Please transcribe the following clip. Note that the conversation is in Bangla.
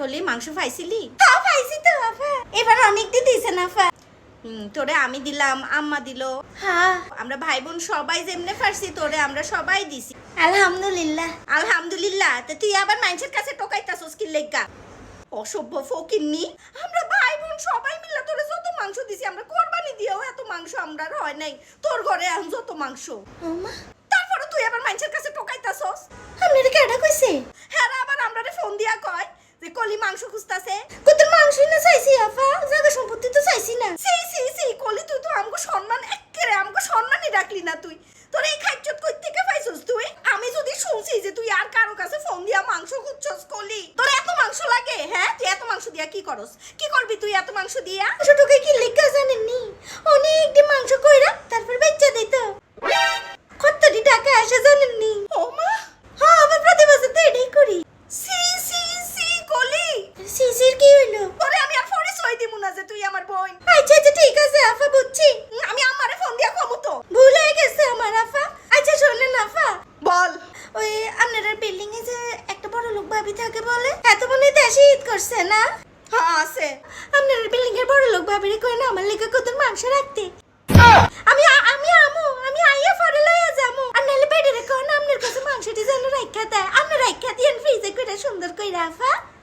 কলি মাংস পাইছিলি? পাইছি তো আফা। এবার অনেক দিন দিয়েছেন আফা। তোরে আমি দিলাম আম্মা দিল। হ্যাঁ। আমরা ভাই বোন সবাই যেমনে পারছি তোরে আমরা সবাই দিছি। আলহামদুলিল্লাহ। আলহামদুলিল্লাহ। তা তুই আবার মানুষের কাছে টোকাইতাছস কি লেগা? অসভ্য ফকিন্নি। আমরা ভাই বোন সবাই মিলে তোরে যত মাংস দিছি আমরা কোরবানি দিয়েও এত মাংস আমরা হয় নাই। তোর ঘরে আন যত মাংস। তারপরে তুই আবার মানুষের কাছে টোকাইতাছস আপনারে কেডা কইছে হ্যাঁ রে, আবার আমরারে ফোন দিয়া কয় যে কলি মাংস খুঁজতাছে কত মাংস না চাইছি, আফা। জায়গা সম্পত্তি তো চাইছি না। সি সি সি কলি তুই তো আমগো সম্মান একেরে আমগো সম্মানই রাখলি না তুই। তোর এই খাইচত কই থেকে পাইছস তুই? আমি যদি শুনছি যে তুই আর কারও কাছে ফোন দিয়া মাংস খুঁজছস কলি, তোর এত মাংস লাগে হ্যাঁ? তুই এত মাংস দিয়া কি করস? কি করবি তুই এত মাংস দিয়া? ছোটকে কি লিখা জানেননি? অনেক তলার বিল্ডিং এ যে একটা বড় লোক ভাবি থাকে বলে? এত বলে দেশে ঈদ করছে না? হ্যাঁ আছে। আপনার বিল্ডিং এর বড় লোক ভাবি কই না, আমার লেগে কত মাংস রাখতে। আমি আমি আমু, আমি আইয়া ফরে লইয়া যামু। আর নালে বেডে রেখো না, আপনার কাছে মাংসটি যেন রাইখা দেয়। আপনি রাইখা দিয়েন ফ্রিজে কইরা সুন্দর কইরা আফা।